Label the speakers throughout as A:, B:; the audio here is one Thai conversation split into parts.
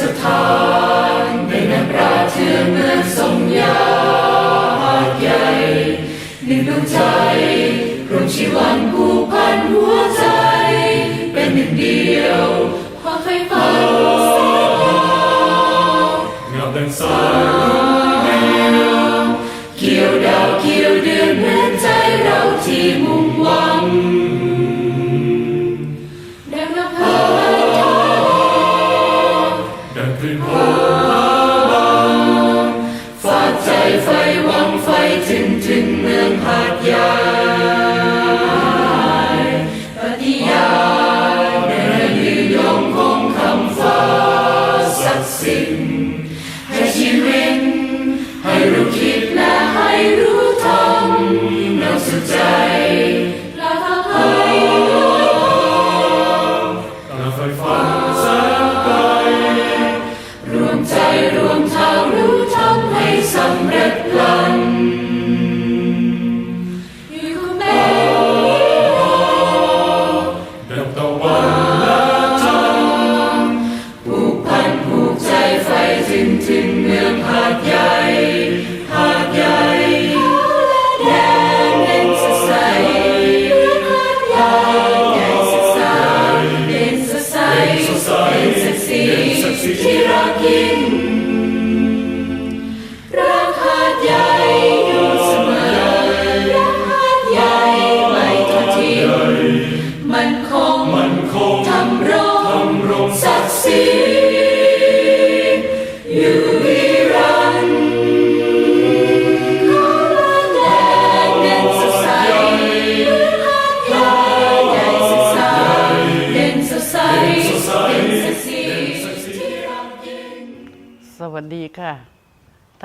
A: สถานในน้ำราเชื่อเมืองทรงยาหาดใหญ่หนึ่งดวงใจรวมชีวันผูกพันหัวใจ เป็นหนึ่งเดียวขอไฟ
B: ฝันสน
A: ยาเงาดังสาย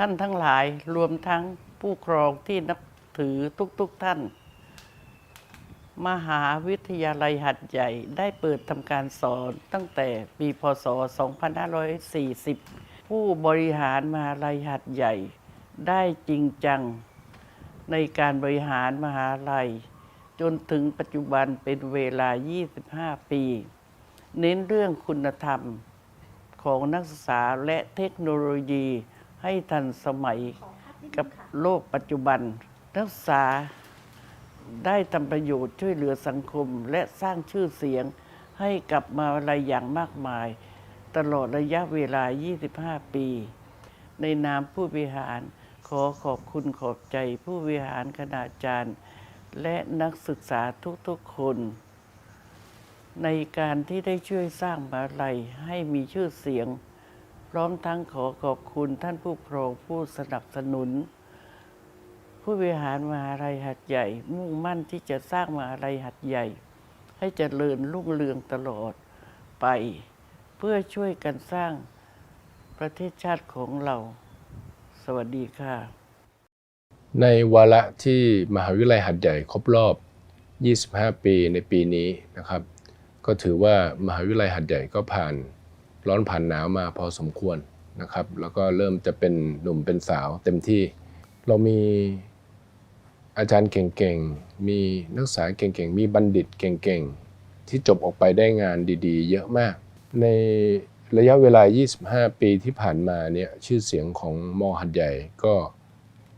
A: ท่า
C: นทั้งหลายรวมทั้งผู้ครองที่นับถือทุกๆทท่าน มหาวิทยาลัยหัดใหญ่ได้เปิดทำการสอนตั้งแต่ปีพศ 2540 ผู้บริหารมหาลัยหัดใหญ่ ได้จริงจัง ในการบริหารมหาลัย จนถึงปัจจุบันเป็นเวลา 25 ปี เน้นเรื่องคุณธรรมของนักศึกษาและเทคโนโลยี ให้ทันสมัยกับโลกปัจจุบัน นักศึกษาได้ทำประโยชน์ช่วยเหลือสังคม และสร้างชื่อเสียงให้กับมหาวิทยาลัยอย่างมากมาย ตลอดระยะเวลา 25 ปี ในนามผู้บริหารขอขอบคุณขอบใจผู้บริหารคณาจารย์ และนักศึกษาทุกๆคน ในการที่ได้ช่วยสร้างมหาลัยให้มีชื่อเสียง พร้อมทั้งขอขอบคุณท่านผู้ครองผู้สนับสนุน ผู้บริหารมหาลัยหัดใหญ่ มุ่งมั่นที่จะสร้างมหาลัยหัดใหญ่ ให้เจริญรุ่งเรืองตลอดไป เพื่อช่วยกันสร้างประเทศชาติของเรา สวัสดีค่ะ
D: ในวาระที่มหาวิทยาลัยหัดใหญ่ครบรอบ 25 ปีในปีนี้นะครับ ก็ถือว่ามหาวิทยาลัยหัดใหญ่ก็ผ่าน ร้อนผ่านหนาวมาพอสมควรนะครับ แล้วก็เริ่มจะเป็นหนุ่มเป็นสาวเต็มที่ เรามีอาจารย์เก่งๆ มีนักศึกษาเก่งๆ มีบัณฑิตเก่งๆ ที่จบออกไปได้งานดีๆ เยอะมาก ในระยะเวลา 25 ปีที่ผ่านมาเนี่ยชื่อเสียงของมอหัดใหญ่ก็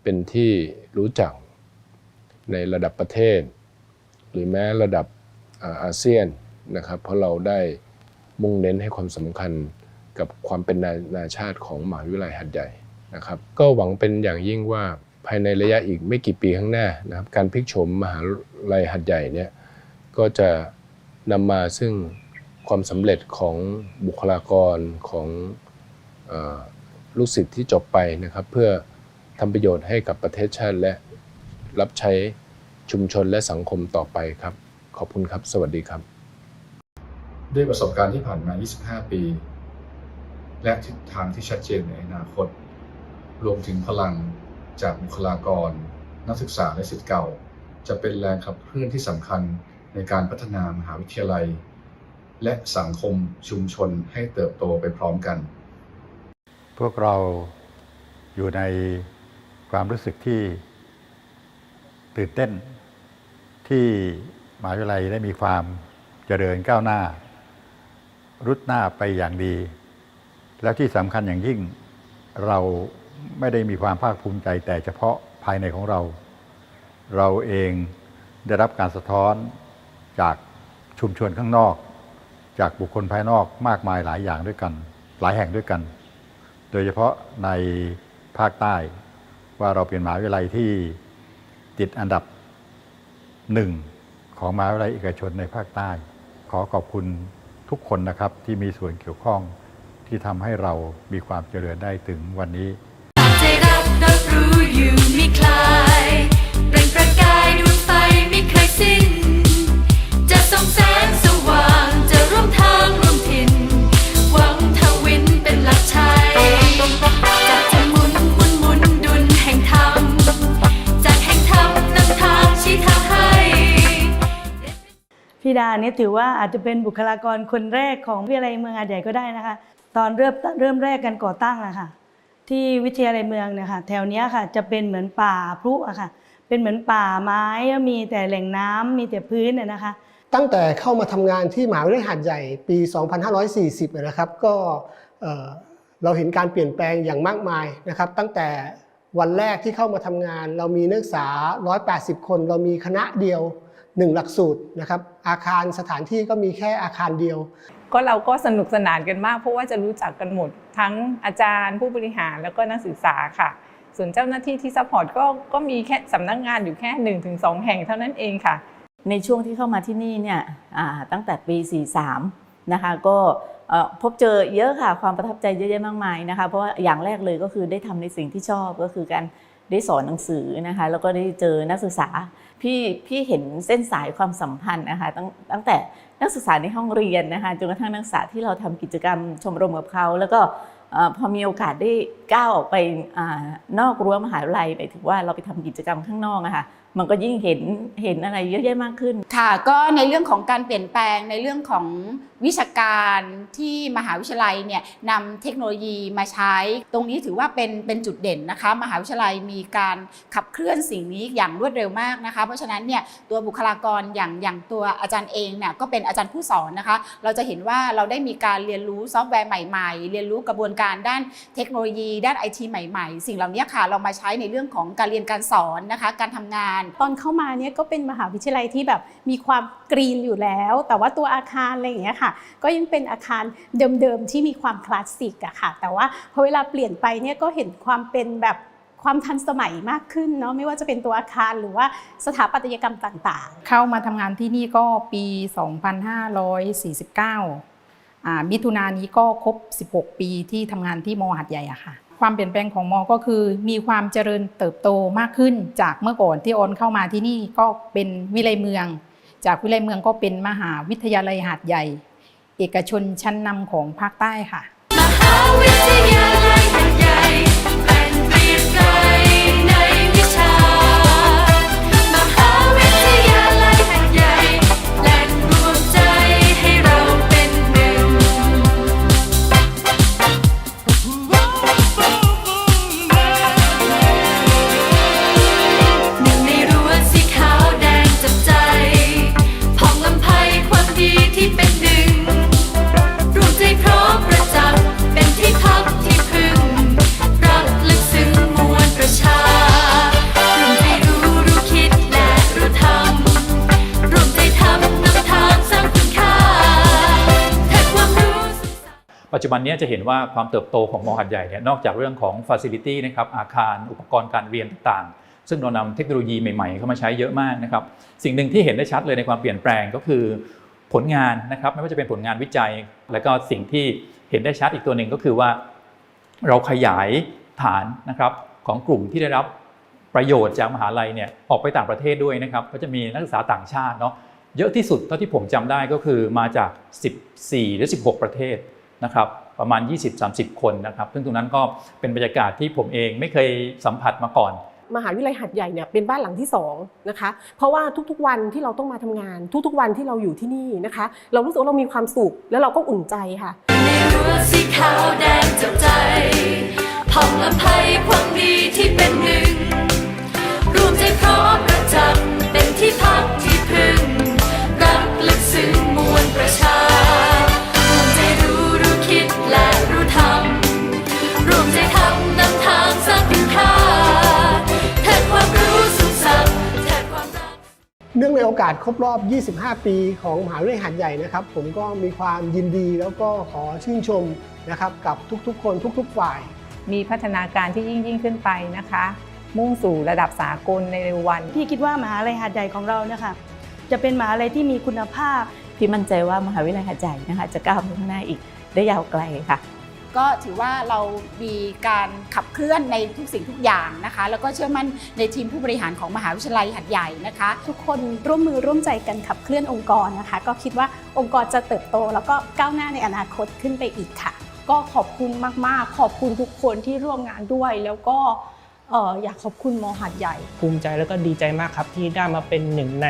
D: เป็นที่รู้จักในระดับประเทศ หรือแม้ระดับอ่าอาเซียนนะครับ เพราะเราได้ มุ่งเน้นให้ความสำคัญกับความเป็นนานาชาติของมหาวิทยาลัยหัดใหญ่นะครับ ก็หวังเป็นอย่างยิ่งว่าภายในระยะอีกไม่กี่ปีข้างหน้านะครับ การพลิกโฉมมหาวิทยาลัยหัดใหญ่เนี่ยก็จะนำมาซึ่งความสำเร็จของบุคลากรของออลูกศิษย์ที่จบไปนะครับ เพื่อทำประโยชน์ให้กับประเทศชาติและรับใช้ชุมชนและสังคมต่อไปครับ ขอบคุณครับ สวัสดีครับ
E: ด้วยประสบการณ์ที่ผ่านมา 25 ปี และทิศทางที่ชัดเจนในอนาคต รวมถึงพลังจากบุคลากร นักศึกษาและศิษย์เก่า จะเป็นแรงขับเคลื่อนที่สำคัญในการพัฒนามหาวิทยาลัย และสังคมชุมชนให้เติบโตไปพร้อมกัน
F: พวกเราอยู่ในความรู้สึกที่ตื่นเต้นที่มหาวิทยาลัยได้มีความเจริญก้าวหน้า รุดหน้าไปอย่างดี แล้วที่สำคัญอย่างยิ่งเราไม่ได้มีความภาคภูมิใจแต่เฉพาะภายในของเรา เราเองได้รับการสะท้อนจากชุมชนข้างนอก จากบุคคลภายนอกมากมายหลายอย่างด้วยกัน หลายแห่งด้วยกัน โดยเฉพาะในภาคใต้ว่าเราเป็นมหาวิทยาลัยที่ติดอันดับหนึ่งของมหาวิทยาลัยเอกชนในภาคใต้ ขอขอบคุณ ทุกคนนะครับที่มีส่วนเกี่ยวข้องที่ทำให้เรามีความเจริญได้ถึงวันนี้า
A: นี่
G: ถือว่าอาจจะเป็นบุคลากรคนแรกของวิทยาลัยเมืองอาจใหญ่ก็ได้นะคะ ตอนเริ่มเริ่มแรกกันก่อตั้งอะค่ะ ที่วิทยาลัยเมืองเนี่ยค่ะแถวเนี้ยค่ะจะเป็นเหมือนป่าพลุอะค่ะ เป็นเหมือนป่าไม้มีแต่แหล่งน้ำมีแต่พื้นอะนะคะ
H: ตั้งแต่เข้ามาทำงานที่มหาวิทยาลัยหาดใหญ่ปี 2540นะครับ ก็เราเห็นการเปลี่ยนแปลงอย่างมากมายนะครับ ตั้งแต่วันแรกที่เข้ามาทำงาน เรามีนักศึกษา 180 คน เรามีคณะเดียว 1 หลักสูตรนะครับอาคารสถานที่ก็มีแค่อาคารเดียว
I: ก็เราก็สนุกสนานกันมาก เพราะว่าจะรู้จักกันหมด ทั้งอาจารย์ผู้บริหารแล้วก็นักศึกษาค่ะ ส่วนเจ้าหน้าที่ที่ซัพพอร์ตก็ก็มีแค่สำนักงานอยู่แค่ 1-2 แห่งเท่านั้นเองค่ะ
J: ในช่วงที่เข้ามาที่นี่เนี่ยอ่าตั้งแต่ปี 43 นะคะก็เอ่อพบเจอเยอะค่ะความประทับใจเยอะแยะมากมายนะคะเพราะว่าอย่างแรกเลยก็คือได้ทำในสิ่งที่ชอบก็คือการได้สอนหนังสือนะคะแล้วก็ได้เจอนักศึกษา พี่พี่เห็นเส้นสายความสัมพันธ์นะคะตั้งตั้งแต่นักศึกษาในห้องเรียนนะคะจนกระทั่งนักศึกษาที่เราทำกิจกรรมชมรมกับเขา แล้วก็พอมีโอกาสได้ก้าวออกไปอนอกรั้วมหาวิทยาลัยหมายถึงว่าเราไปทำกิจกรรมข้างนอกนะคะ มันก็ยิ่งเห็นเห็นอะไรเยอะแยะมากขึ้น
K: ค่ะ ก็ในเรื่องของการเปลี่ยนแปลงในเรื่องของวิชาการที่มหาวิทยาลัยเนี่ยนำเทคโนโลยีมาใช้ ตรงนี้ถือว่าเป็นเป็นจุดเด่นนะคะ มหาวิทยาลัยมีการขับเคลื่อนสิ่งนี้อย่างรวดเร็วมากนะคะ เพราะฉะนั้นเนี่ยตัวบุคลากรอย่างอย่างตัวอาจารย์เองเนี่ยก็เป็นอาจารย์ผู้สอนนะคะ เราจะเห็นว่าเราได้มีการเรียนรู้ซอฟต์แวร์ใหม่ๆ เรียนรู้กระบวนการด้านเทคโนโลยี ด้านไอทีใหม่ ๆ สิ่งเหล่านี้ค่ะเรามาใช้ในเรื่องของการเรียนการสอนนะคะ การทำงาน
L: ตอนเข้ามาเนี่ยก็เป็นมหาวิทยาลัยที่แบบมีความกรีนอยู่แล้ว แต่ว่าตัวอาคารอะไรอย่างเงี้ยค่ะ ก็ยังเป็นอาคารเดิมๆที่มีความคลาสสิกอะค่ะ แต่ว่าพอเวลาเปลี่ยนไปเนี่ยก็เห็นความเป็นแบบความทันสมัยมากขึ้นเนาะไม่ว่าจะเป็นตัวอาคารหรือว่าสถาปัตยกรรมต่างๆ
M: เข้ามาทำงานที่นี่ก็ปี 2549อ่ามิถุนายนนี้ก็ครบ 16 ปีที่ทำงานที่มหาดใหญ่อะค่ะ ความเปลี่ยนแปลงของมอก็คือ มีความเจริญเติบโตมากขึ้นจากเมื่อก่อนที่ออนเข้ามาที่นี่ก็เป็นวิเลยเมือง จากวิเลยเมืองก็เป็นมหาวิทยาลัยหาดใหญ่ เอกชนชั้นนำของภาคใต้ค่ะ
A: มหาวิทยา จจุบันนี้จะเห็
B: นว่าความเติบโตของมอหัดใหญ่เนี่ยนอกจากเรื่องของ Facility นะครับอาคารอุปกรณ์การเรียนต่างๆ ซึ่งเรานำเทคโนโลยีใหม่ๆ เข้ามาใช้เยอะมากนะครับสิ่งหนึ่งที่เห็นได้ชัดเลยในความเปลี่ยนแปลงก็คือผลงานนะครับไม่ว่าจะเป็นผลงานวิจัย และก็สิ่งที่เห็นได้ชัดอีกตัวหนึ่งก็คือว่า เราขยายฐานนะครับของกลุ่มที่ได้รับประโยชน์จากมหาลัยเนี่ยออกไปต่างประเทศด้วยนะครับก็จะมีนักศึกษาต่างชาติเนาะเยอะที่สุดเท่าที่ผมจำได้ก็คือมาจาก 14 หรือ 16 ประเทศ นะครับประมาณ 20-30 คนนะครับ ซึ่งตรงนั้นก็เป็นบรรยากาศที่ผมเองไม่เคยสัมผัสมาก่อน
N: มหาวิทยาลัยหัดใหญ่เนี่ยเป็นบ้านหลังที่สองนะคะ เพราะว่าทุกๆวันที่เราต้องมาทำงาน ทุกๆวันที่เราอยู่ที่นี่นะคะ เรารู้สึกว่าเรามีความสุขแล้วเราก็อุ่นใจค่ะ
H: อกาสครบรอบ 25 ปีของมหาวิทยาลัยหาดใหญ่นะครับ ผมก็มีความยินดีแล้วก็ขอชื่นชมนะครับกับทุกๆ คนทุกๆ ฝ่าย
I: มีพัฒนาการที่ยิ่งยิ่งขึ้นไปนะคะ มุ่งสู่ระดับสากลในเร็ววัน
G: พี่คิดว่ามหาลัยหาดใหญ่ของเรานะคะจะเป็นมหาลัยที่มีคุณภาพ
J: พี่มั่นใจว่ามหาวิทยาลัยหาดใหญ่นะคะ จะก้าวไปข้างหน้าอีกได้ยาวไกลค่ะ
K: ก็ถือว่าเรามีการขับเคลื่อนในทุกสิ่งทุกอย่างนะคะ แล้วก็เชื่อมั่นในทีมผู้บริหารของมหาวิทยาลัยหัดใหญ่นะคะ
L: ทุกคนร่วมมือร่วมใจกันขับเคลื่อนองค์กรนะคะ ก็คิดว่าองค์กรจะเติบโต แล้วก็ก้าวหน้าในอนาคตขึ้นไปอีกค่ะ
O: ก็ขอบคุณมากๆ ขอบคุณทุกคนที่ร่วมงานด้วย แล้วก็เอ่ออยากขอบคุณมหาดใหญ่
P: ภูมิใจแล้วก็ดีใจมากครับ ที่ได้มาเป็นหนึ่งใน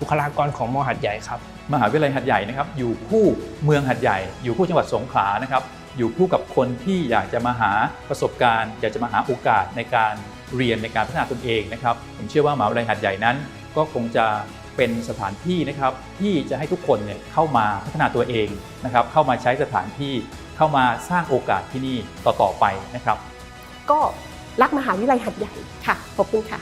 P: บุคลากรของมหัดใหญ่ครับ
B: มหาวิทยาลัยหัดใหญ่นะครับ อยู่คู่เมืองหัดใหญ่ อยู่คู่จังหวัดสงขลานะครับ อยู่คู่กับคนที่อยากจะมาหาประสบการณ์ อยากจะมาหาโอกาสในการเรียนในการพัฒนาตนเองนะครับ ผมเชื่อว่ามหาวิทยาลัยหัดใหญ่นั้น ก็คงจะเป็นสถานที่นะครับที่จะให้ทุกคนเนี่ยเข้ามาพัฒนาตัวเองนะครับ เข้ามาใช้สถานที่เข้ามาสร้างโอกาสที่นี่ต่อๆไปนะครับ
N: ก็รักมหาวิทยาลัยหัดใหญ่ค่ะขอบคุณค่ะ